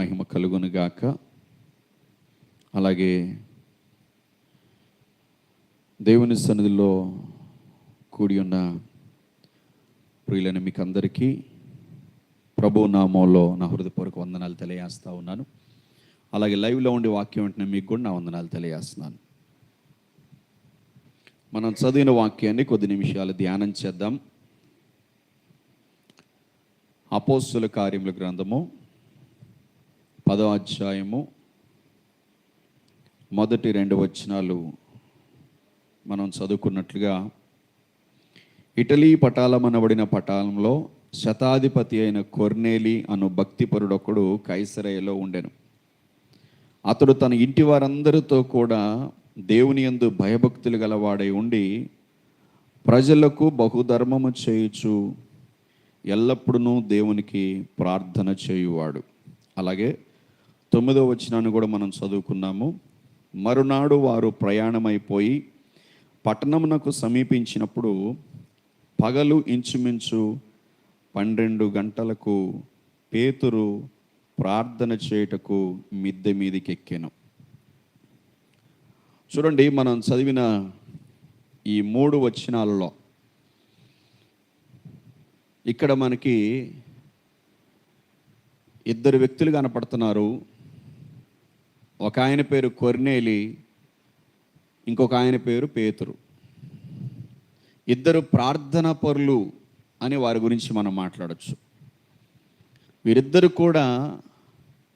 మహిమ కలుగునుగాక అలాగే దేవుని సన్నిధిలో కూడి ఉన్న ప్రియులని మీకు అందరికీ ప్రభు నామంలో నా హృదయపూర్వక వందనాలు తెలియజేస్తూ ఉన్నాను. అలాగే లైవ్లో ఉండే వాక్యం వెంటనే మీకు కూడా నా వందనాలు తెలియజేస్తున్నాను. మనం చదివిన వాక్యాన్ని కొద్ది నిమిషాలు ధ్యానం చేద్దాం. అపోస్తుల కార్యముల గ్రంథము పదో అధ్యాయము మొదటి రెండు వచనాలు మనం చదువుకున్నట్లుగా ఇటలీ పటాలమనబడిన పటాలంలో శతాధిపతి అయిన కొర్నేలి అను భక్తిపరుడొకడు కైసరయలో ఉండెను. అతడు తన ఇంటి వారందరితో కూడా దేవుని యందు భయభక్తులు గలవాడై ఉండి ప్రజలకు బహుధర్మము చేయుచు ఎల్లప్పుడూ దేవునికి ప్రార్థన చేయువాడు. అలాగే తొమ్మిదో వచనాన్ని కూడా మనం చదువుకున్నాము. మరునాడు వారు ప్రయాణమైపోయి పట్టణమునకు సమీపించినప్పుడు పగలు ఇంచుమించు పన్నెండు గంటలకు పేతురు ప్రార్థన చేయుటకు మిద్దె మీదకి ఎక్కాను చూడండి మనం చదివిన ఈ మూడు వచనాలలో ఇక్కడ మనకి ఇద్దరు వ్యక్తులు కనపడుతున్నారు. ఒక ఆయన పేరు కొర్నేలి ఇంకొక ఆయన పేరు పేతురు. ఇద్దరు ప్రార్థన పరులు అని వారి గురించి మనం మాట్లాడచ్చు. వీరిద్దరు కూడా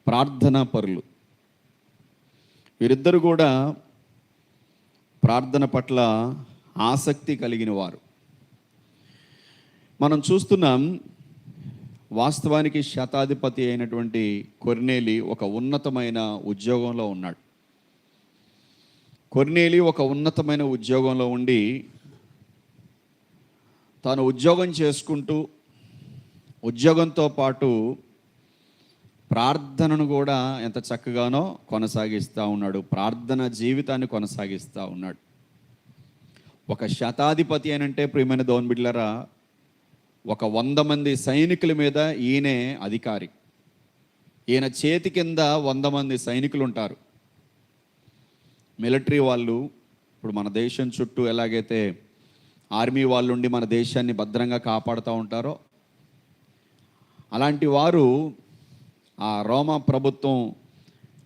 ప్రార్థనా పరులు. వీరిద్దరు కూడా ప్రార్థన పట్ల ఆసక్తి కలిగిన వారు. మనం చూస్తున్నాం వాస్తవానికి శతాధిపతి అయినటువంటి కొర్నేలి ఒక ఉన్నతమైన ఉద్యోగంలో ఉన్నాడు. కొర్నేలి ఒక ఉన్నతమైన ఉద్యోగంలో ఉండి తాను ఉద్యోగం చేసుకుంటూ ఉద్యోగంతో పాటు ప్రార్థనను కూడా ఎంత చక్కగానో కొనసాగిస్తూ ఉన్నాడు. ప్రార్థన జీవితాన్ని కొనసాగిస్తూ ఉన్నాడు. ఒక శతాధిపతి అని అంటే ప్రియమైన దోన్ బిడ్లరా ఒక వంద మంది సైనికుల మీద ఈయనే అధికారి. ఈయన చేతి కింద వంద మంది సైనికులు ఉంటారు మిలిటరీ వాళ్ళు ఇప్పుడు మన దేశం చుట్టూ ఎలాగైతే ఆర్మీ వాళ్ళు ఉండి మన దేశాన్ని భద్రంగా కాపాడుతూ ఉంటారో అలాంటి వారు ఆ రోమా ప్రభుత్వం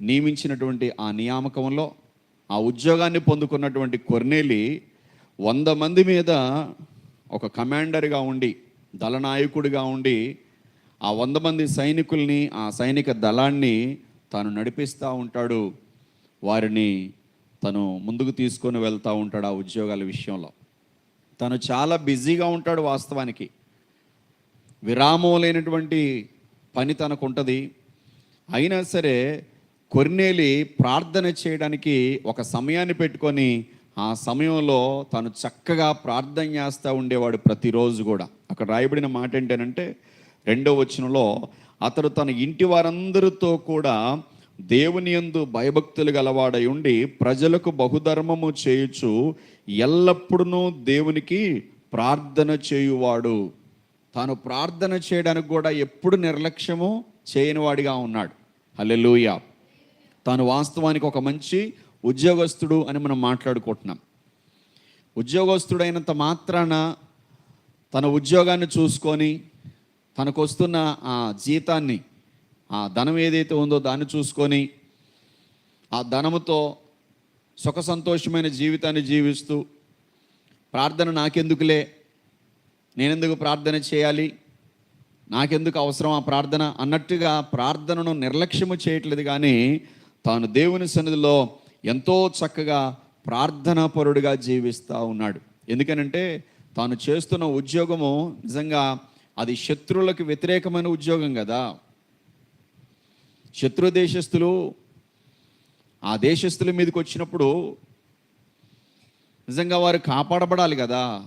నియమించినటువంటి ఆ నియామకంలో ఆ ఉద్యోగాన్ని పొందుకున్నటువంటి కొర్నేలి వంద మంది మీద ఒక కమాండర్గా ఉండి దళనాయకుడిగా ఉండి ఆ వంద మంది సైనికుల్ని ఆ సైనిక దళాన్ని తాను నడిపిస్తూ ఉంటాడు. వారిని తను ముందుకు తీసుకొని వెళ్తూ ఉంటాడు ఆ ఉద్యోగాల విషయంలో. తను చాలా బిజీగా ఉంటాడు వాస్తవానికి. విరామం లేనటువంటి పని తనకు ఉంటుంది అయినా సరే కొర్నేలి ప్రార్థన చేయడానికి ఒక సమయాన్ని పెట్టుకొని ఆ సమయంలో తను చక్కగా ప్రార్థన చేస్తూ ఉండేవాడు ప్రతిరోజు కూడా. అక్కడ రాయబడిన మాట ఏంటంటే రెండో వచనంలో అతడు తన ఇంటి వారందరితో కూడా దేవుని యందు భయభక్తులు గలవాడై ఉండి ప్రజలకు బహుధర్మము చేయుచు ఎల్లప్పుడూ దేవునికి ప్రార్థన చేయువాడు. తాను ప్రార్థన చేయడానికి కూడా ఎప్పుడు నిర్లక్ష్యము చేయనివాడిగా ఉన్నాడు. హలెలూయ తాను వాస్తవానికి ఒక మంచి ఉద్యోగస్తుడు అని మనం మాట్లాడుకుంటున్నాం. ఉద్యోగస్తుడైనంత మాత్రాన తన ఉద్యోగాన్ని చూసుకొని తనకు వస్తున్న ఆ జీతాన్ని ఆ ధనం ఏదైతే ఉందో దాన్ని చూసుకొని ఆ ధనముతో సుఖ సంతోషమైన జీవితాన్ని జీవిస్తూ ప్రార్థన నాకెందుకులే? నేనెందుకు ప్రార్థన చేయాలి? నాకెందుకు అవసరం ఆ ప్రార్థన? అన్నట్టుగా ప్రార్థనను నిర్లక్ష్యము చేయట్లేదు కానీ తాను దేవుని సన్నిధిలో ఎంతో చక్కగా ప్రార్థనాపరుడిగా జీవిస్తూ ఉన్నాడు. ఎందుకనంటే తాను చేస్తున్న ఉద్యోగము నిజంగా అది శత్రువులకు వ్యతిరేకమైన ఉద్యోగం కదా. శత్రు దేశస్థులు ఆ దేశస్థుల మీదకి వచ్చినప్పుడు నిజంగా వారు కాపాడబడాలి కదా.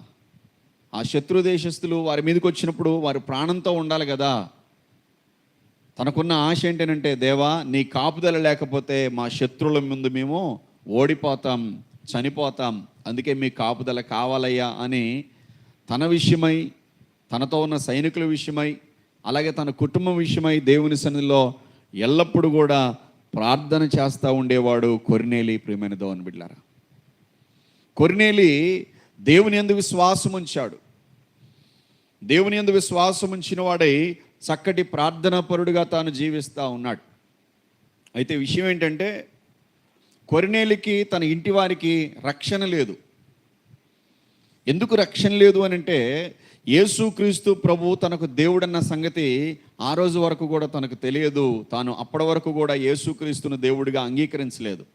ఆ శత్రు దేశస్థులు వారి మీదకి వచ్చినప్పుడు వారి ప్రాణంతో ఉండాలి కదా. తనకున్న ఆశ ఏంటంటే దేవా నీ కాపుదల లేకపోతే మా శత్రువుల ముందు మేము ఓడిపోతాం చనిపోతాం అందుకే మీ కాపుదల కావాలయ్యా అని తన విషయమై తనతో ఉన్న సైనికుల విషయమై అలాగే తన కుటుంబం విషయమై దేవుని సన్నిధిలో ఎల్లప్పుడూ కూడా ప్రార్థన చేస్తూ ఉండేవాడు కొరినేలి ప్రియమైన దోవన్ బిడ్లారా కొరినేలి దేవుని ఎందు విశ్వాసం ఉంచాడు. దేవుని ఎందు విశ్వాసం ఉంచిన వాడై చక్కటి ప్రార్థనా పరుడుగా తాను జీవిస్తూ ఉన్నాడు. అయితే విషయం ఏంటంటే కొరినేలికి తన ఇంటి వారికి రక్షణ లేదు. ఎందుకు రక్షణ లేదు అని అంటే యేసుక్రీస్తు ప్రభు తనకు దేవుడన్న సంగతి ఆ రోజు వరకు కూడా తనకు తెలియదు. తాను అప్పటి వరకు కూడా యేసుక్రీస్తును దేవుడిగా అంగీకరించలేదు.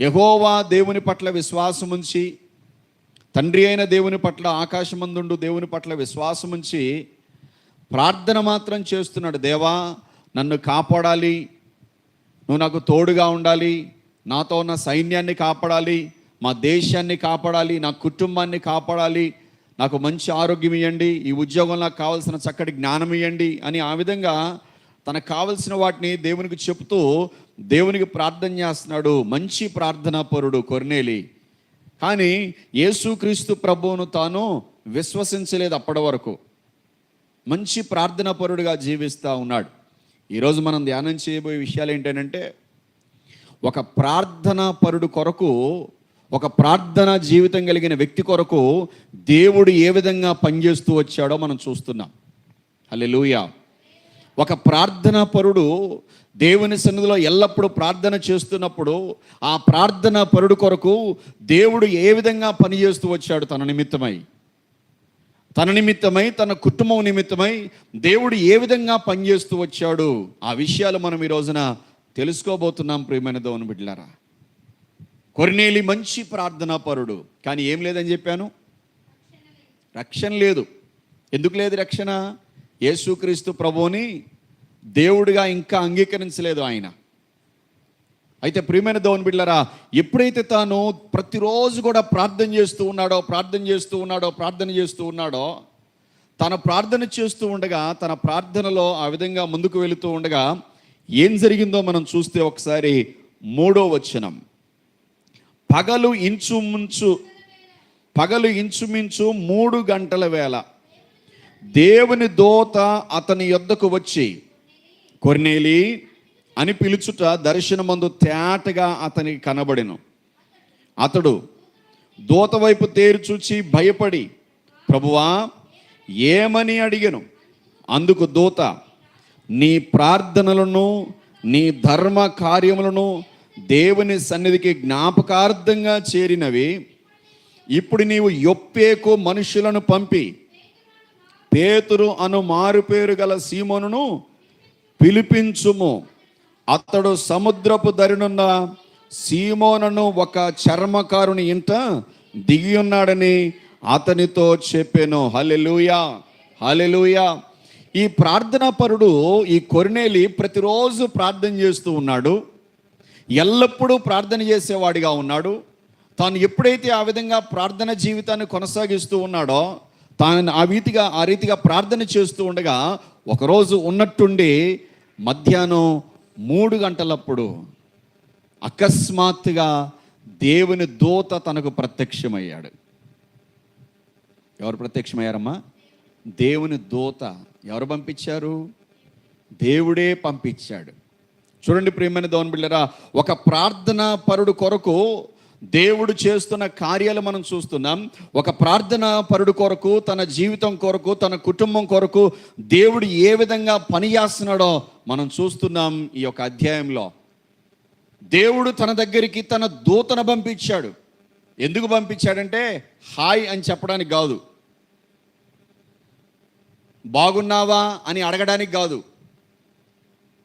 యహోవా దేవుని పట్ల విశ్వాసముంచి తండ్రి అయిన దేవుని పట్ల ఆకాశమందుండు దేవుని పట్ల విశ్వాసముంచి ప్రార్థన మాత్రం చేస్తున్నాడు. దేవా నన్ను కాపాడాలి. నువ్వు నాకు తోడుగా ఉండాలి. నాతో ఉన్న సైన్యాన్ని కాపాడాలి. మా దేశాన్ని కాపాడాలి నా కుటుంబాన్ని కాపాడాలి నాకు మంచి ఆరోగ్యం ఇవ్వండి ఈ ఉద్యోగం నాకు కావాల్సిన చక్కటి జ్ఞానం ఇవ్వండి అని ఆ విధంగా తనకు కావలసిన వాటిని దేవునికి చెప్తూ దేవునికి ప్రార్థన చేస్తున్నాడు. మంచి ప్రార్థనా పరుడు కొర్నేలి. కానీ యేసుక్రీస్తు ప్రభువును తాను విశ్వసించలేదు అప్పటి వరకు. మంచి ప్రార్థనా పరుడుగా జీవిస్తూ ఉన్నాడు. ఈరోజు మనం ధ్యానం చేయబోయే విషయాలు ఏంటంటే ఒక ప్రార్థనా పరుడు కొరకు ఒక ప్రార్థన జీవితం కలిగిన వ్యక్తి కొరకు దేవుడు ఏ విధంగా పనిచేస్తూ వచ్చాడో మనం చూస్తున్నాం. హల్లెలూయా. ఒక ప్రార్థనా పరుడు దేవుని సన్నిధిలో ఎల్లప్పుడూ ప్రార్థన చేస్తున్నప్పుడు ఆ ప్రార్థన పరుడు కొరకు దేవుడు ఏ విధంగా పనిచేస్తూ వచ్చాడు తన నిమిత్తమై? తన నిమిత్తమై తన కుటుంబం నిమిత్తమై దేవుడు ఏ విధంగా పనిచేస్తూ వచ్చాడు? ఆ విషయాలు మనం ఈ రోజున తెలుసుకోబోతున్నాం ప్రియమైన దోని బిడ్డలారా. కొరినేలి మంచి ప్రార్థనా పరుడు కానీ ఏం లేదని చెప్పాను? రక్షణ లేదు. ఎందుకు లేదు రక్షణ? యేసుక్రీస్తు ప్రభువుని దేవుడిగా ఇంకా అంగీకరించలేదు ఆయన. అయితే ప్రియమైన దోన్ బిడ్డలరా ఎప్పుడైతే తాను ప్రతిరోజు కూడా ప్రార్థన చేస్తూ ఉన్నాడో ప్రార్థన చేస్తూ ఉన్నాడో ప్రార్థన చేస్తూ ఉన్నాడో తన ప్రార్థన చేస్తూ ఉండగా తన ప్రార్థనలో ఆ విధంగా ముందుకు వెళుతూ ఉండగా ఏం జరిగిందో మనం చూస్తే ఒకసారి మూడో వచనం. పగలు ఇంచుమించు పగలు ఇంచుమించు మూడు గంటల వేళ దేవుని దోత అతని యొద్దకు వచ్చి కొర్నేలి అని పిలుచుట దర్శనమందు తేటగా అతనికి కనబడెను. అతడు దూత వైపు తేరుచూచి భయపడి ప్రభువా ఏమని అడిగను? అందుకు దూత నీ ప్రార్థనలను నీ ధర్మ కార్యములను దేవుని సన్నిధికి జ్ఞాపకార్థంగా చేరినవి ఇప్పుడు నీవు యొప్పేకు మనుషులను పంపి పేతురు అను మారుపేరు గల సీమోనును పిలిపించుము. అతడు సముద్రపు దరినున్న సీమోనను ఒక చర్మకారుని ఇంట దిగి ఉన్నాడని అతనితో చెప్పాను. హలెలుయా హలెలుయా ఈ ప్రార్థనా పరుడు ఈ కొరినేలి ప్రతిరోజు ప్రార్థన చేస్తూ ఉన్నాడు. ఎల్లప్పుడూ ప్రార్థన చేసేవాడిగా ఉన్నాడు. తాను ఎప్పుడైతే ఆ విధంగా ప్రార్థన జీవితాన్ని కొనసాగిస్తూ ఉన్నాడో తాను ఆ రీతిగా ఆ రీతిగా ప్రార్థన చేస్తూ ఉండగా ఒకరోజు ఉన్నట్టుండి మధ్యాహ్నం మూడు గంటలప్పుడు అకస్మాత్తుగా దేవుని దూత తనకు ప్రత్యక్షమయ్యాడు. ఎవరు ప్రత్యక్షమయ్యారమ్మా? దేవుని దూత. ఎవరు పంపించారు? దేవుడే పంపించాడు. చూడండి ప్రియమైన దోన్ బిళ్ళరా ఒక ప్రార్థన పరుడు కొరకు దేవుడు చేస్తున్న కార్యాలు మనం చూస్తున్నాం. ఒక ప్రార్థన పరుడు కొరకు తన జీవితం కొరకు తన కుటుంబం కొరకు దేవుడు ఏ విధంగా పని చేస్తున్నాడో మనం చూస్తున్నాం ఈ యొక్క అధ్యాయంలో. దేవుడు తన దగ్గరికి తన దూతను పంపించాడు. ఎందుకు పంపించాడంటే హాయ్ అని చెప్పడానికి కాదు. బాగున్నావా అని అడగడానికి కాదు.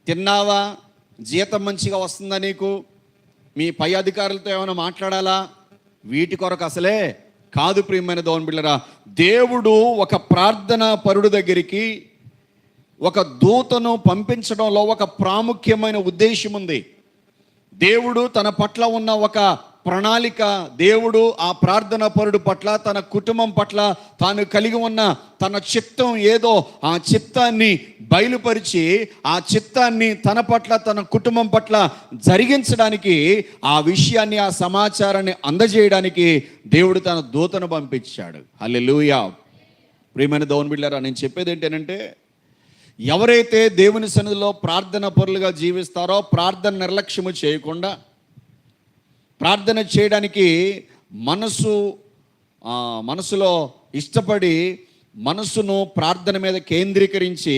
తిన్నావా జీతం మంచిగా వస్తుందా నీకు? మీ పై అధికారులతో ఏమైనా మాట్లాడాలా? వీటి కొరకు అసలే కాదు ప్రియమైన దోన్ బిళ్ళరా దేవుడు ఒక ప్రార్థన పరుడు దగ్గరికి ఒక దూతను పంపించడంలో ఒక ప్రాముఖ్యమైన ఉద్దేశం ఉంది దేవుడు తన పట్ల ఉన్న ఒక ప్రణాళిక దేవుడు ఆ ప్రార్థన పరుడు పట్ల తన కుటుంబం పట్ల తాను కలిగి ఉన్న తన చిత్తం ఏదో ఆ చిత్తాన్ని బయలుపరిచి ఆ చిత్తాన్ని తన పట్ల తన కుటుంబం పట్ల జరిగించడానికి ఆ విషయాన్ని ఆ సమాచారాన్ని అందజేయడానికి దేవుడు తన దూతను పంపించాడు. హల్లెలూయా. ప్రియమైన దౌన్ బిళ్ళారా నేను చెప్పేది ఏంటంటే ఎవరైతే దేవుని సన్నిధిలో ప్రార్థన పరులుగా జీవిస్తారో ప్రార్థన నిర్లక్ష్యము చేయకుండా ప్రార్థన చేయడానికి మనసు మనసులో ఇష్టపడి మనసును ప్రార్థన మీద కేంద్రీకరించి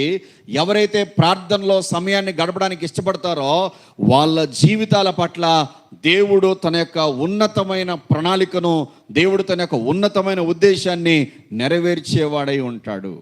ఎవరైతే ప్రార్థనలో సమయాన్ని గడపడానికి ఇష్టపడతారో వాళ్ళ జీవితాల పట్ల దేవుడు తన యొక్క ఉన్నతమైన ప్రణాళికను దేవుడు తన యొక్క ఉన్నతమైన ఉద్దేశాన్ని నెరవేర్చేవాడై ఉంటాడు.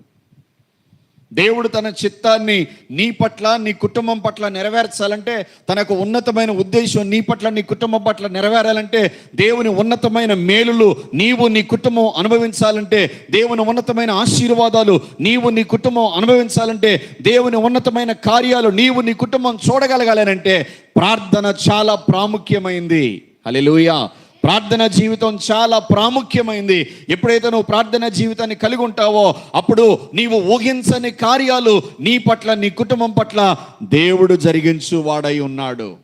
దేవుడు తన చిత్తాన్ని నీ పట్ల నీ కుటుంబం పట్ల నెరవేర్చాలంటే తనకు ఉన్నతమైన ఉద్దేశం నీ పట్ల నీ కుటుంబం పట్ల నెరవేరాలంటే దేవుని ఉన్నతమైన మేలులు నీవు నీ కుటుంబం అనుభవించాలంటే దేవుని ఉన్నతమైన ఆశీర్వాదాలు నీవు నీ కుటుంబం అనుభవించాలంటే దేవుని ఉన్నతమైన కార్యాలు నీవు నీ కుటుంబం చూడగలగాలనంటే ప్రార్థన చాలా ప్రాముఖ్యమైంది. అలెలుయా ప్రార్థన జీవితం చాలా ప్రాముఖ్యమైంది. ఎప్పుడైతే నువ్వు ప్రార్థన జీవితాన్ని కలిగి ఉంటావో అప్పుడు నీవు ఊహించని కార్యాలు నీ పట్ల నీ కుటుంబం పట్ల దేవుడు జరిగించు వాడై ఉన్నాడు.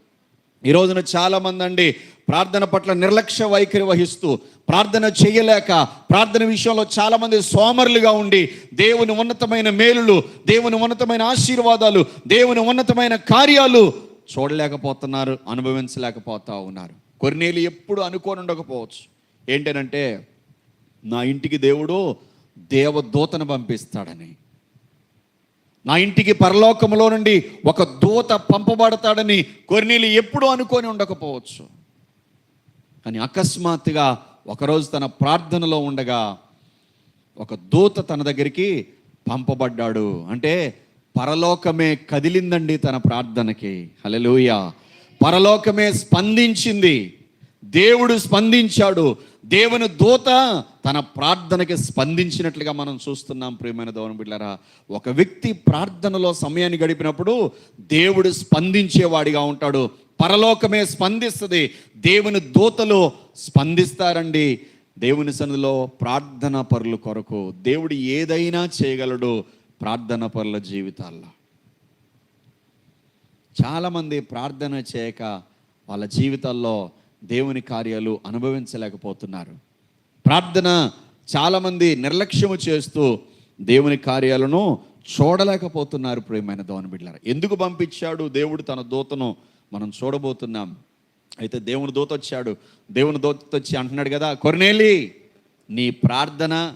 ఈ రోజున చాలా మంది అండి ప్రార్థన పట్ల నిర్లక్ష్య వైఖరి వహిస్తూ ప్రార్థన చేయలేక ప్రార్థన విషయంలో చాలామంది సోమరులుగా ఉండి దేవుని ఉన్నతమైన మేలులు దేవుని ఉన్నతమైన ఆశీర్వాదాలు దేవుని ఉన్నతమైన కార్యాలు చూడలేకపోతున్నారు అనుభవించలేకపోతా ఉన్నారు. కొన్నేళ్ళు ఎప్పుడు అనుకోని ఉండకపోవచ్చు. ఏంటనంటే నా ఇంటికి దేవుడు దేవదూతను పంపిస్తాడని. నా ఇంటికి పరలోకములో నుండి ఒక దూత పంపబడతాడని కొన్నేళ్ళు ఎప్పుడు అనుకొని ఉండకపోవచ్చు. కానీ అకస్మాత్తుగా ఒకరోజు తన ప్రార్థనలో ఉండగా ఒక దూత తన దగ్గరికి పంపబడ్డాడు. అంటే పరలోకమే కదిలిందండి తన ప్రార్థనకి. హల్లెలూయా. పరలోకమే స్పందించింది. దేవుడు స్పందించాడు. దేవుని దూత తన ప్రార్థనకి స్పందించినట్లుగా మనం చూస్తున్నాం ప్రియమైన దోవన బిడ్డారా ఒక వ్యక్తి ప్రార్థనలో సమయాన్ని గడిపినప్పుడు దేవుడు స్పందించేవాడిగా ఉంటాడు. పరలోకమే స్పందిస్తుంది. దేవుని దూతలు స్పందిస్తారండి. దేవుని సన్నిధిలో ప్రార్థన పరుల కొరకు దేవుడు ఏదైనా చేయగలడు ప్రార్థన పరుల జీవితాల్లో. చాలామంది ప్రార్థన చేయక వాళ్ళ జీవితాల్లో దేవుని కార్యాలు అనుభవించలేకపోతున్నారు. ప్రార్థన చాలామంది నిర్లక్ష్యము చేస్తూ దేవుని కార్యాలను చూడలేకపోతున్నారు ప్రియమైన దోని బిడ్డారు ఎందుకు పంపించాడు దేవుడు తన దూతను? మనం చూడబోతున్నాం. అయితే దేవుని దూత వచ్చాడు. దేవుని దూత వచ్చి అంటున్నాడు కదా కొర్నేలి నీ ప్రార్థన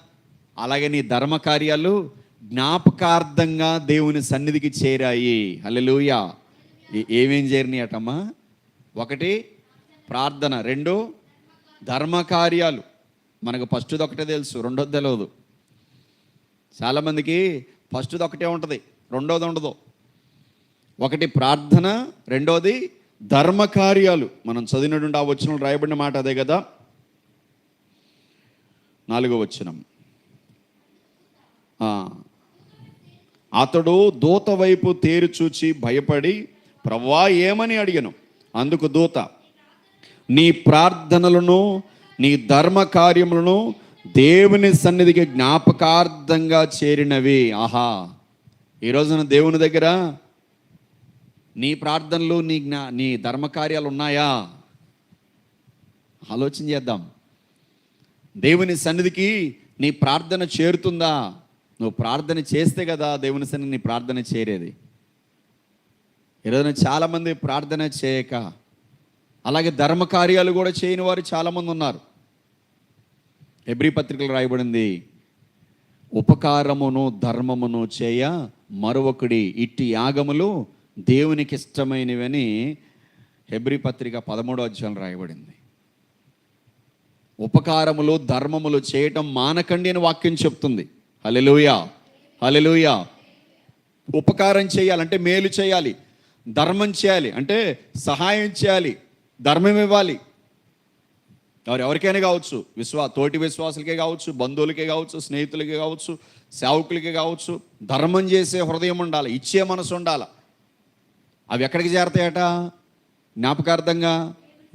అలాగే నీ ధర్మ కార్యాలు జ్ఞాపకార్థంగా దేవుని సన్నిధికి చేరాయి. హల్లెలూయా. ఏమేం చేరినాయి అటమ్మా? ఒకటి ప్రార్థన. రెండు ధర్మకార్యాలు. మనకు ఫస్ట్ది ఒకటే తెలుసు రెండోది తెలియదు చాలామందికి ఫస్ట్ది ఒకటే ఉంటుంది రెండోది ఉండదు. ఒకటి ప్రార్థన. రెండోది ధర్మకార్యాలు. మనం చదివినటువంటి ఆ వచనం రాయబడిన మాట అదే కదా? నాలుగో వచనం. అతడు దూత వైపు తేరు చూచి భయపడి ప్రవ్వా ఏమని అడిగాను? అందుకు దూత నీ ప్రార్థనలను నీ ధర్మ కార్యములను దేవుని సన్నిధికి జ్ఞాపకార్థంగా చేరినవి. ఆహా. ఈ రోజున దేవుని దగ్గర నీ ప్రార్థనలు నీ జ్ఞా నీ ధర్మకార్యాలు ఉన్నాయా? ఆలోచన చేద్దాం. దేవుని సన్నిధికి నీ ప్రార్థన చేరుతుందా? నువ్వు ప్రార్థన చేస్తే కదా దేవుని సన్నిధి నీ ప్రార్థన చేరేది. ఈరోజున చాలామంది ప్రార్థన చేయక అలాగే ధర్మకార్యాలు కూడా చేయని వారు చాలామంది ఉన్నారు. ఎబ్రి పత్రికలు రాయబడింది ఉపకారమును ధర్మమును చేయ మరొకడి ఇట్టి యాగములు దేవునికి ఇష్టమైనవని హెబ్రి పత్రిక పదమూడో అధ్యాయం రాయబడింది. ఉపకారములు ధర్మములు చేయటం మానకండి అని వాక్యం చెప్తుంది. హలెలుయా హలెలుయా ఉపకారం చేయాలంటే మేలు చేయాలి. ధర్మం చేయాలి. అంటే సహాయం చేయాలి. ధర్మం ఇవ్వాలి. ఎవరు ఎవరికైనా కావచ్చు. విశ్వా తోటి విశ్వాసులకే కావచ్చు బంధువులకే కావచ్చు స్నేహితులకే కావచ్చు సేవకులకే కావచ్చు ధర్మం చేసే హృదయం ఉండాలి. ఇచ్చే మనసు ఉండాలి. అవి ఎక్కడికి చేరతాయట? జ్ఞాపకార్థంగా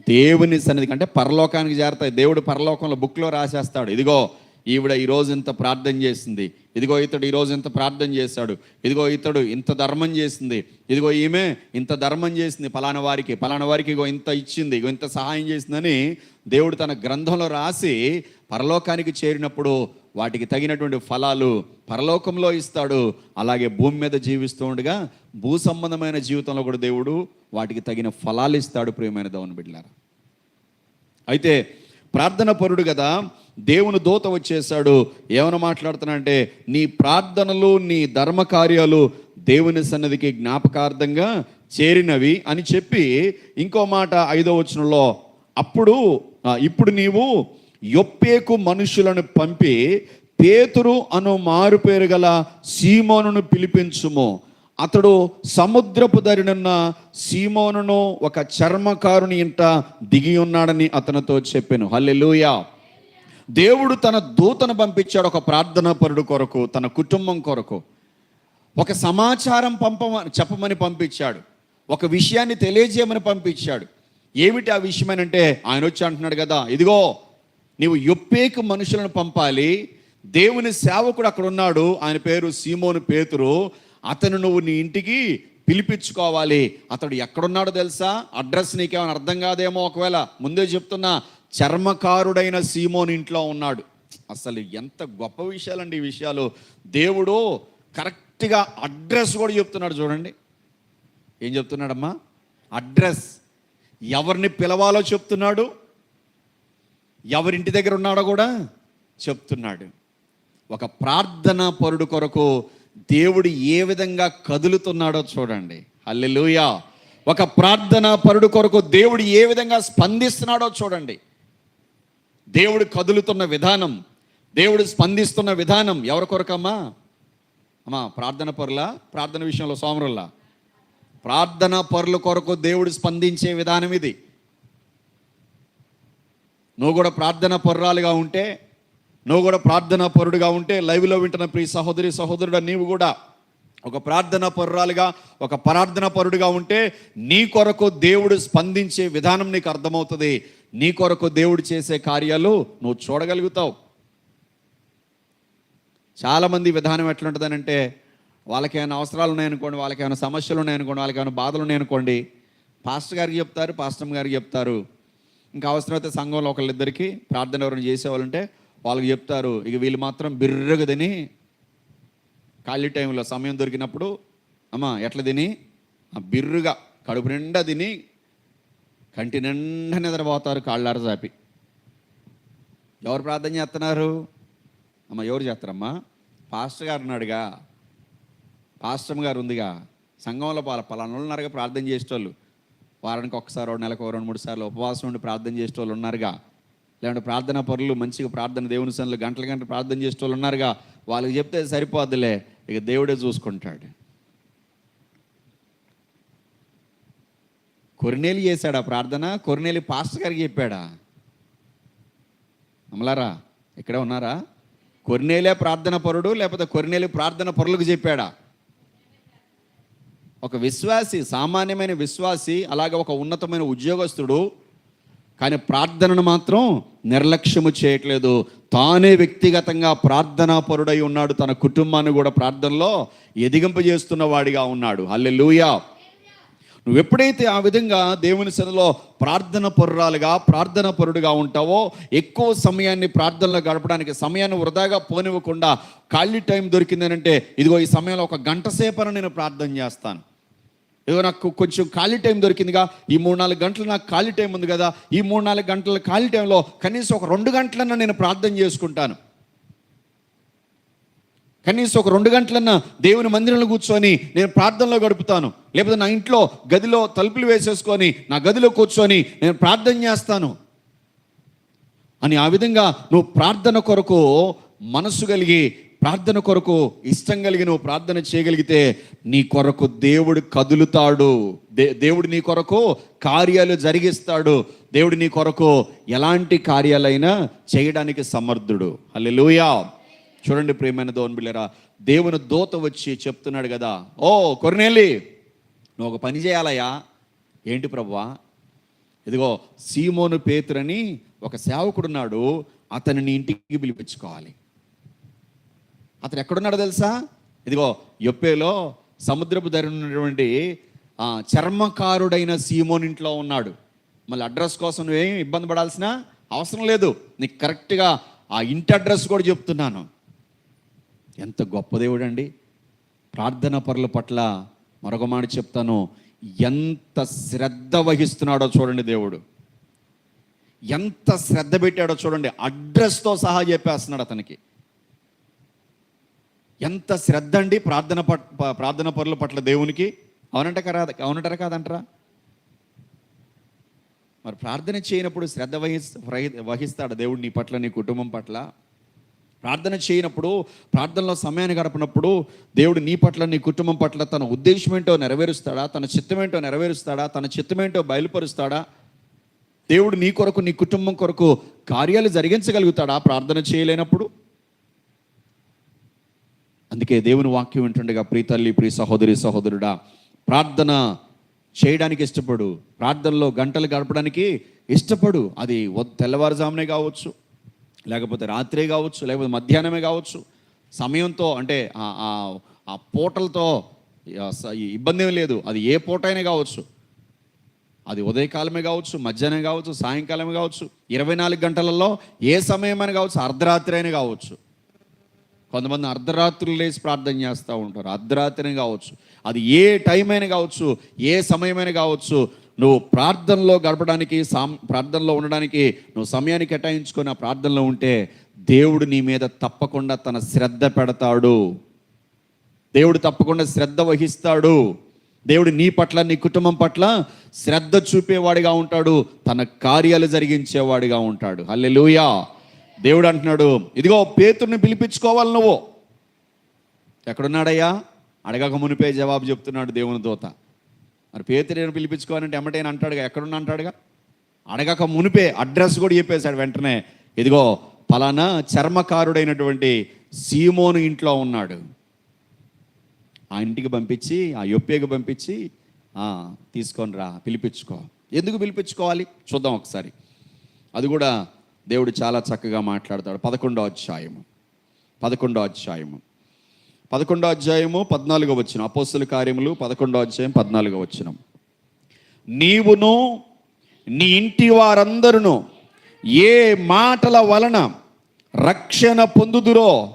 దేవుని సన్నిధికి. అంటే పరలోకానికి చేరతాయి. దేవుడు పరలోకంలో బుక్లో రాసేస్తాడు. ఇదిగో ఈవిడ ఈరోజు ఇంత ప్రార్థన చేసింది. ఇదిగో ఇతడు ఈరోజు ఇంత ప్రార్థన చేశాడు. ఇదిగో ఇతడు ఇంత ధర్మం చేసింది. ఇదిగో ఈమె ఇంత ధర్మం చేసింది. పలానా వారికి పలానా వారికి ఇగో ఇంత ఇచ్చింది. ఇగో ఇంత సహాయం చేసిందని దేవుడు తన గ్రంథంలో రాసి పరలోకానికి చేరినప్పుడు వాటికి తగినటువంటి ఫలాలు పరలోకంలో ఇస్తాడు. అలాగే భూమి మీద జీవిస్తూ ఉండగా భూ సంబంధమైన జీవితంలో కూడా దేవుడు వాటికి తగిన ఫలాలు ఇస్తాడు ప్రియమైన దవన బిడ్డలారా. అయితే ప్రార్థన పరుడు కదా దేవుని దూత వచ్చేసాడు ఏమైనా మాట్లాడుతున్నానంటే నీ ప్రార్థనలు నీ ధర్మ కార్యాలు దేవుని సన్నిధికి జ్ఞాపకార్థంగా చేరినవి అని చెప్పి ఇంకో మాట ఐదో వచనంలో అప్పుడు ఇప్పుడు నీవు యొప్పేకు మనుషులను పంపి పేతురు అను మారు పేరు గల సీమోనును పిలిపించుము. అతడు సముద్రపు దరినున్న సీమోనును ఒక చర్మకారుని ఇంట దిగి ఉన్నాడని అతనితో చెప్పాను. హల్లెలూయా! దేవుడు తన దూతను పంపించాడు ఒక ప్రార్థనా పరుడు కొరకు తన కుటుంబం కొరకు. ఒక సమాచారం పంపమని చెప్పమని పంపించాడు. ఒక విషయాన్ని తెలియజేయమని పంపించాడు. ఏమిటి ఆ విషయం అని అంటే ఆయన వచ్చి అంటున్నాడు కదా ఇదిగో నీవు యొప్పేకు మనుషులను పంపాలి. దేవుని సేవకుడు అక్కడ ఉన్నాడు ఆయన పేరు సీమోను పేతురు. అతను నువ్వు నీ ఇంటికి పిలిపించుకోవాలి. అతడు ఎక్కడున్నాడో తెలుసా? అడ్రస్ నీకేమైనా అర్థం కాదేమో ఒకవేళ. ముందే చెప్తున్నా చర్మకారుడైన సీమోన్ ఇంట్లో ఉన్నాడు. అసలు ఎంత గొప్ప విషయాలండి ఈ విషయాలు. దేవుడు కరెక్ట్గా అడ్రస్ కూడా చెప్తున్నాడు చూడండి. ఏం చెప్తున్నాడమ్మా? అడ్రస్. ఎవరిని పిలవాలో చెప్తున్నాడు? ఎవరింటి దగ్గర ఉన్నాడో కూడా చెప్తున్నాడు. ఒక ప్రార్థన పరుడు కొరకు దేవుడు ఏ విధంగా కదులుతున్నాడో చూడండి. హల్లెలూయా. ఒక ప్రార్థన పరుడు కొరకు దేవుడు ఏ విధంగా స్పందిస్తున్నాడో చూడండి. దేవుడు కదులుతున్న విధానం దేవుడు స్పందిస్తున్న విధానం ఎవరి కొరకమ్మా? అమ్మా ప్రార్థన పరులా? ప్రార్థన విషయంలో సోమరుల్లా? ప్రార్థన పరుల కొరకు దేవుడు స్పందించే విధానం ఇది. నువ్వు కూడా ప్రార్థన పరురాలుగా ఉంటే నువ్వు కూడా ప్రార్థన పరుడుగా ఉంటే లైవ్లో వింటున్న ప్రియ సహోదరి సహోదరుడు నీవు కూడా ఒక ప్రార్థన పరురాలుగా ఒక ప్రార్థన పరుడుగా ఉంటే నీ కొరకు దేవుడు స్పందించే విధానం నీకు అర్థమవుతుంది. నీ కొరకు దేవుడు చేసే కార్యాలు నువ్వు చూడగలుగుతావు. చాలామంది విధానం ఎట్లుంటుందనంటే వాళ్ళకి ఏమైనా అవసరాలు ఉన్నాయనుకోండి వాళ్ళకి ఏమైనా సమస్యలు ఉన్నాయనుకోండి వాళ్ళకి ఏమైనా బాధలు ఉన్నాయనుకోండి పాస్టర్ గారికి చెప్తారు పాస్టర్ గారికి చెప్తారు. ఇంకా అవసరమైతే సంఘంలో ఒకళ్ళిద్దరికి ప్రార్థన ఎవరైనా చేసేవాళ్ళంటే వాళ్ళకి చెప్తారు. ఇక వీళ్ళు మాత్రం బిర్రగా తిని ఖాళీ టైంలో సమయం దొరికినప్పుడు అమ్మ ఎట్లా తిని? ఆ బిర్రుగా కడుపు నిండా తిని కంటి నిండా నిద్రపోతారు కాళ్ళారు చాపి ఎవరు ప్రార్థన చేస్తున్నారు? అమ్మ ఎవరు చేస్తారమ్మా? పాస్టర్ గారు ఉన్నాడుగా. పాస్టర్ గారు ఉందిగా. సంఘంలో పాల పలానా ఉన్నారుగా ప్రార్థన చేసేటోళ్ళు. వారానికి ఒకసారి నెలకు రెండు మూడు సార్లు ఉపవాసం ఉండి ప్రార్థన చేసేటోళ్ళు ఉన్నారుగా. లేదంటే ప్రార్థన పరులు మంచిగా ప్రార్థన దేవుని సన్లు గంటల గంటలు ప్రార్థన చేసేటోళ్ళు ఉన్నారుగా. వాళ్ళకి చెప్తే సరిపోద్దులే. ఇక దేవుడే చూసుకుంటాడు. కొరినేలు చేశాడా ప్రార్థన? కొరినేలు పాస్టర్ గారికి చెప్పాడా? అమలారా ఇక్కడే ఉన్నారా? కొరినేలే ప్రార్థన పరుడు లేకపోతే కొరినేలు ప్రార్థన పరులకు చెప్పాడా? ఒక విశ్వాసి సామాన్యమైన విశ్వాసి అలాగే ఒక ఉన్నతమైన ఉద్యోగస్తుడు కానీ ప్రార్థనను మాత్రం నిర్లక్ష్యము చేయట్లేదు. తానే వ్యక్తిగతంగా ప్రార్థనా పరుడై ఉన్నాడు తన కుటుంబాన్ని కూడా ప్రార్థనలో ఎదిగింపజేస్తున్న వాడిగా ఉన్నాడు. హల్లెలూయా! నువ్వు ఎప్పుడైతే ఆ విధంగా దేవుని సరిలో ప్రార్థన పరురాలుగా ప్రార్థన పరుడుగా ఉంటావో ఎక్కువ సమయాన్ని ప్రార్థనలో గడపడానికి సమయాన్ని వృధాగా పోనివ్వకుండా ఖాళీ టైం దొరికిందనంటే ఇదిగో ఈ సమయంలో ఒక గంట సేపన నేను ప్రార్థన చేస్తాను. ఏదో నాకు కొంచెం ఖాళీ టైం దొరికిందిగా ఈ మూడు నాలుగు గంటలు నాకు ఖాళీ టైం ఉంది కదా ఈ మూడు నాలుగు గంటల ఖాళీ టైంలో కనీసం ఒక రెండు గంటలన్నా నేను ప్రార్థన చేసుకుంటాను. కనీసం ఒక రెండు గంటలన్నా దేవుని మందిరంలో కూర్చొని నేను ప్రార్థనలో గడుపుతాను. లేకపోతే నా ఇంట్లో గదిలో తలుపులు వేసేసుకొని నా గదిలో కూర్చొని నేను ప్రార్థన చేస్తాను. అని ఆ విధంగా నువ్వు ప్రార్థన కొరకు మనసు కలిగి ప్రార్థన కొరకు ఇష్టం కలిగి నువ్వు ప్రార్థన చేయగలిగితే నీ కొరకు దేవుడు కదులుతాడు. దే దేవుడు నీ కొరకు కార్యాలు జరిగిస్తాడు. దేవుడు నీ కొరకు ఎలాంటి కార్యాలైనా చేయడానికి సమర్థుడు. హల్లెలూయా. చూడండి ప్రియమైన దోన్ బిళ్ళరా దేవుని దోత వచ్చి చెప్తున్నాడు కదా ఓ కొరనేలి నువ్వు ఒక పని చేయాలయ్యా. ఏంటి ప్రభువా? ఇదిగో సీమోను పేతురని ఒక సేవకుడున్నాడు అతని నీ ఇంటికి పిలిపించుకోవాలి. అతను ఎక్కడున్నాడో తెలుసా? ఇదిగో యొప్పేలో సముద్రపు ధర ఉన్నటువంటి ఆ, చర్మకారుడైన సీమోన్ ఇంట్లో ఉన్నాడు. మళ్ళీ అడ్రస్ కోసం నువ్వేం ఇబ్బంది పడాల్సిన అవసరం లేదు. నీకు కరెక్ట్గా ఆ ఇంటి అడ్రస్ కూడా చెప్తున్నాను. ఎంత గొప్ప దేవుడు అండి ప్రార్థన పరుల పట్ల మరొక మాట చెప్తాను. ఎంత శ్రద్ధ వహిస్తున్నాడో చూడండి దేవుడు. ఎంత శ్రద్ధ పెట్టాడో చూడండి. అడ్రస్తో సహా చెప్పేస్తున్నాడు అతనికి. ఎంత శ్రద్ధ అండి ప్రార్థన పట్ ప్రార్థన పరుల పట్ల దేవునికి. అవునంట కదా అవునంటారా కాదంటారా? మరి ప్రార్థన చేయనప్పుడు శ్రద్ధ వహిస్ వహి- వహిస్తాడు దేవుడు నీ పట్ల నీ కుటుంబం పట్ల? ప్రార్థన చేయనప్పుడు ప్రార్థనలో సమయాన్ని గడపనప్పుడు దేవుడు నీ పట్ల నీ కుటుంబం పట్ల తన ఉద్దేశం ఏంటో నెరవేరుస్తాడా? తన చిత్తమేంటో నెరవేరుస్తాడా? తన చిత్తమేంటో బయలుపరుస్తాడా? దేవుడు నీ కొరకు నీ కుటుంబం కొరకు కార్యాలు జరిగించగలుగుతాడా? ప్రార్థన చేయలేనప్పుడు? అందుకే దేవుని వాక్యం వింటుండగా ప్రీ తల్లి ప్రీ సహోదరి సహోదరుడా ప్రార్థన చేయడానికి ఇష్టపడు. ప్రార్థనలో గంటలు గడపడానికి ఇష్టపడు. అది తెల్లవారుజామునే కావచ్చు. లేకపోతే రాత్రే కావచ్చు లేకపోతే మధ్యాహ్నమే కావచ్చు సమయంతో అంటే ఆ- ఆ- పూటలతో ఇబ్బంది ఏం లేదు. అది ఏ పూట అయినా కావచ్చు. అది ఉదయకాలమే కావచ్చు మధ్యాహ్నం కావచ్చు సాయంకాలమే కావచ్చు ఇరవై నాలుగు గంటలలో ఏ సమయమైనా కావచ్చు అర్ధరాత్రి అయినా కావచ్చు. కొంతమంది అర్ధరాత్రులు లేచి ప్రార్థన చేస్తూ ఉంటారు. అర్ధరాత్రి కావచ్చు. అది ఏ టైం అయినా కావచ్చు ఏ సమయమైనా కావచ్చు నువ్వు ప్రార్థనలో గడపడానికి సాం ప్రార్థనలో ఉండడానికి నువ్వు సమయాన్ని కేటాయించుకొని ఆ ప్రార్థనలో ఉంటే దేవుడు నీ మీద తప్పకుండా తన శ్రద్ధ పెడతాడు. దేవుడు తప్పకుండా శ్రద్ధ వహిస్తాడు. దేవుడు నీ పట్ల నీ కుటుంబం పట్ల శ్రద్ధ చూపేవాడిగా ఉంటాడు. తన కార్యాలు జరిగించేవాడిగా ఉంటాడు. హల్లెలూయా. దేవుడు అంటున్నాడు ఇదిగో పేతుర్ని పిలిపించుకోవాలి నువ్వు. ఎక్కడున్నాడయ్యా? అడగక మునిపే జవాబు చెప్తున్నాడు దేవుని దూత. మరి పేతురేను పిలిపించుకోవాలంటే ఎమ్మటైనా అంటాడుగా ఎక్కడున్నా అంటాడుగా? అడగక మునిపే అడ్రస్ కూడా చెప్పేశాడు వెంటనే. ఇదిగో పలానా చర్మకారుడైనటువంటి సీమోను ఇంట్లో ఉన్నాడు. ఆ ఇంటికి పంపించి ఆ యొప్పేకి పంపించి తీసుకొని రా పిలిపించుకో. ఎందుకు పిలిపించుకోవాలి? చూద్దాం ఒకసారి. అది కూడా దేవుడు చాలా చక్కగా మాట్లాడతాడు. పదకొండో అధ్యాయము. పదకొండో అధ్యాయము. పదకొండో అధ్యాయము పద్నాలుగో వచ్చిన అపోస్తుల కార్యములు పదకొండో అధ్యాయం పద్నాలుగో వచ్చిన నీవును నీ ఇంటి వారందరును ఏ మాటల వలన రక్షణ పొందుదురో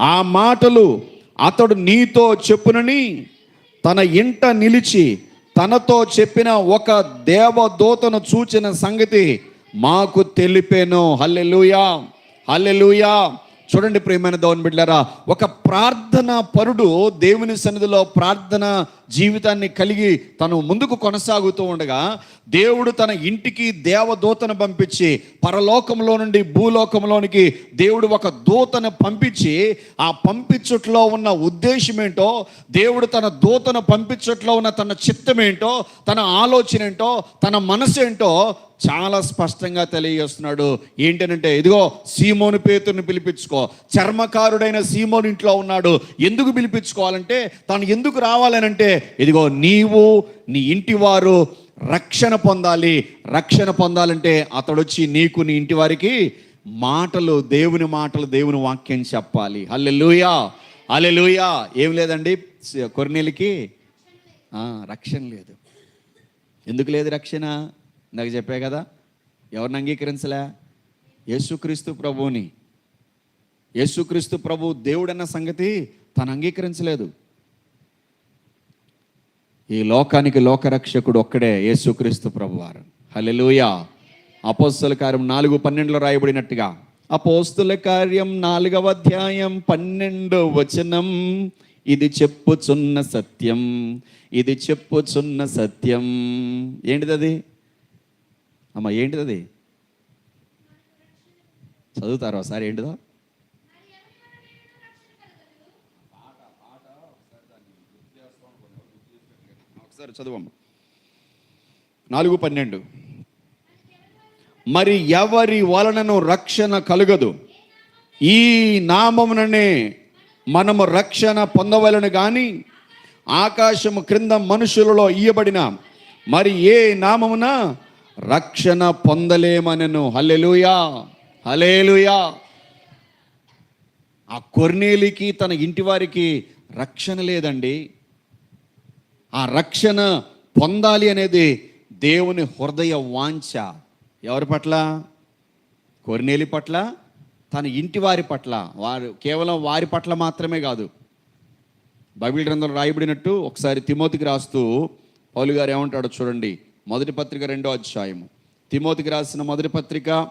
ఆ మాటలు అతడు నీతో చెప్పునని తన ఇంట నిలిచి తనతో చెప్పిన ఒక దేవదూతను చూచిన సంగతి మాకు తెలిపాను. హల్లెలూయా హల్లెలూయా. చూడండి ప్రేమైన దౌన్ బిడ్డారా ఒక ప్రార్థన పరుడు దేవుని సన్నిధిలో ప్రార్థన జీవితాన్ని కలిగి తను ముందుకు కొనసాగుతూ ఉండగా దేవుడు తన ఇంటికి దేవదూతను పంపించి పరలోకంలో నుండి భూలోకంలోనికి దేవుడు ఒక దూతను పంపించి ఆ పంపించుట్లో ఉన్న ఉద్దేశం ఏంటో దేవుడు తన దూతను పంపించట్లో ఉన్న తన చిత్తం ఏంటో తన ఆలోచన ఏంటో తన మనసు ఏంటో చాలా స్పష్టంగా తెలియజేస్తున్నాడు. ఏంటనంటే ఇదిగో సీమోను పేతుని పిలిపించుకో. చర్మకారుడైన సీమోను ఇంట్లో ఉన్నాడు. ఎందుకు పిలిపించుకోవాలంటే తను ఎందుకు రావాలనంటే ఇదిగో నీవు నీ ఇంటి వారు రక్షణ పొందాలి. రక్షణ పొందాలంటే అతడు వచ్చి నీకు నీ ఇంటి వారికి మాటలు దేవుని మాటలు దేవుని వాక్యం చెప్పాలి. హల్లెలూయా. హల్లెలూయా. ఏం లేదండి? కొర్నేలికి ఆ, రక్షణ లేదు. ఎందుకు లేదు రక్షణ? నాకు చెప్పే కదా. ఎవరిని అంగీకరించలే? యేసుక్రీస్తు ప్రభువుని. యేసుక్రీస్తు ప్రభు దేవుడన్న సంగతి తను అంగీకరించలేదు. ఈ లోకానికి లోకరక్షకుడు ఒక్కడే యేసుక్రీస్తు ప్రభువారు. హల్లెలూయా. అపోస్తుల కార్యం నాలుగు పన్నెండులో రాయబడినట్టుగా. అపోస్తుల కార్యం నాలుగవ అధ్యాయం పన్నెండు వచనం. ఇది చెప్పుచున్న సత్యం. ఇది చెప్పుచున్న సత్యం. ఏంటిది అమ్మ ఏంటిది చదువుతారు ఒకసారి ఏంటిదో? ఒకసారి చదువమ్మ. నాలుగు పన్నెండు. మరి ఎవరి వలనను రక్షణ కలుగదు? ఈ నామముననే మనము రక్షణ పొందవలను కానీ ఆకాశము క్రింద మనుషులలో ఇయ్యబడిన మరి ఏ నామమున రక్షణ పొందలేమనను. హల్లెలూయా హలేలుయా ఆ కొర్నేలికి తన ఇంటి వారికి రక్షణ లేదండి. ఆ రక్షణ పొందాలి అనేది దేవుని హృదయ వాంఛ. ఎవరి పట్ల? కొరినేలి పట్ల? తన ఇంటి వారి పట్ల. వారు కేవలం వారి పట్ల మాత్రమే కాదు. బైబిల్ గ్రంథంలో రాయబడినట్టు ఒకసారి తిమోతికి రాస్తూ పౌలు గారు ఏమంటాడో చూడండి. మొదటి పత్రిక రెండో అధ్యాయము. తిమోతికి రాసిన మొదటి పత్రిక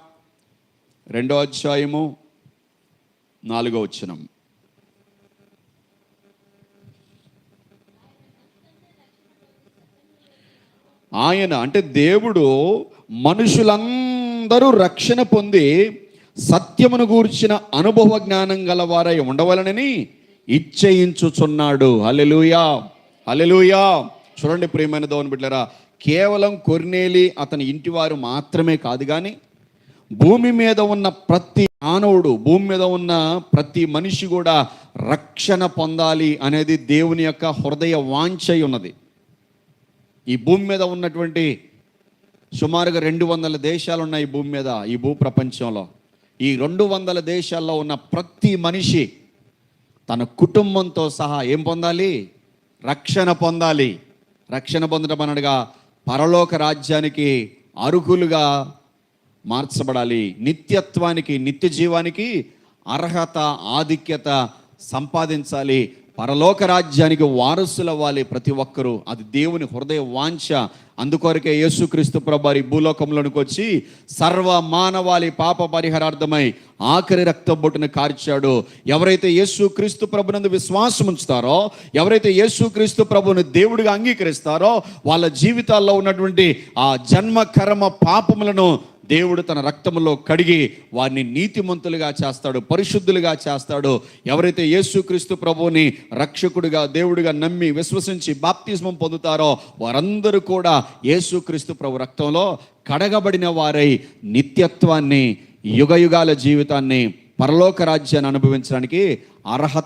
రెండో అధ్యాయము నాలుగో వచ్చినం ఆయన అంటే దేవుడు మనుషులందరూ రక్షణ పొంది సత్యమును గూర్చిన అనుభవ జ్ఞానం గలవారై ఉండవలనని ఇచ్చయించుచున్నాడు. హల్లెలూయా! హల్లెలూయా! చూడండి ప్రియమైన దోని బిడ్డరా కేవలం కొర్నేలి అతని ఇంటివారు మాత్రమే కాదు కానీ భూమి మీద ఉన్న ప్రతి మానవుడు భూమి మీద ఉన్న ప్రతి మనిషి కూడా రక్షణ పొందాలి అనేది దేవుని యొక్క హృదయ వాంఛై ఉన్నది. ఈ భూమి మీద ఉన్నటువంటి సుమారుగా రెండు వందల దేశాలు ఉన్నాయి ఈ భూమి మీద ఈ భూ ప్రపంచంలో. ఈ రెండు వందల దేశాల్లో ఉన్న ప్రతి మనిషి తన కుటుంబంతో సహా ఏం పొందాలి? రక్షణ పొందాలి. రక్షణ పొందడం అనగా పరలోక రాజ్యానికి అర్హులుగా మార్చబడాలి. నిత్యత్వానికి నిత్య జీవానికి అర్హత ఆధిక్యత సంపాదించాలి. పరలోక రాజ్యానికి వారసులవ్వాలి ప్రతి ఒక్కరూ. అది దేవుని హృదయ వాంఛ. అందుకొరకే యేసుక్రీస్తు ప్రభారి భూలోకంలోనికి వచ్చి సర్వ మానవాళి పాప పరిహారార్థమై ఆఖరి రక్తబొట్టును కార్చాడు. ఎవరైతే యేసు క్రీస్తు ప్రభునందు విశ్వాసం ఉంచుతారో ఎవరైతే యేసుక్రీస్తు ప్రభుని దేవుడిగా అంగీకరిస్తారో వాళ్ళ జీవితాల్లో ఉన్నటువంటి ఆ జన్మ కర్మ పాపములను దేవుడు తన రక్తములో కడిగి వారిని నీతిమంతులుగా చేస్తాడు పరిశుద్ధులుగా చేస్తాడు. ఎవరైతే యేసుక్రీస్తు ప్రభువుని రక్షకుడిగా దేవుడిగా నమ్మి విశ్వసించి బాప్తిజమం పొందుతారో వారందరూ కూడా యేసుక్రీస్తు ప్రభు రక్తంలో కడగబడిన వారై నిత్యత్వాన్ని యుగయుగాల జీవితాన్ని పరలోక రాజ్యాన్ని అనుభవించడానికి అర్హత